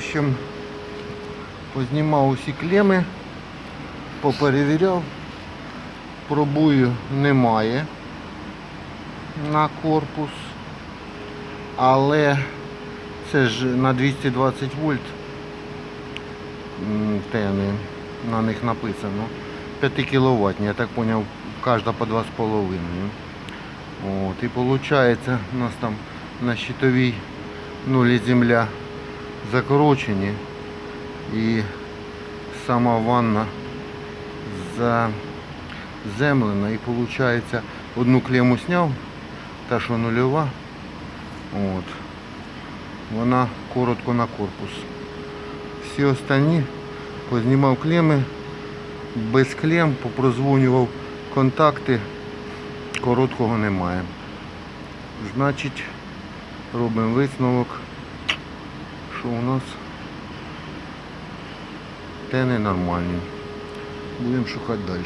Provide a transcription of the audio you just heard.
общем, познімав усі клеми, поперевіряв. Пробую немає на корпус. Але це ж на 220 вольт. Тени на них написано. 5 кВт, я так зрозумів, кожна по 2,5. От, і виходить, у нас там на щитовій нулі земля закорочені і сама ванна заземлена і виходить одну клему зняв, та що нульова. От. Вона коротко на корпус. Всі останні познімав клеми, без клем, попрозвонював контакти, короткого немає. Значить, робимо висновок, що у нас те ненормальні. Будемо шукати далі.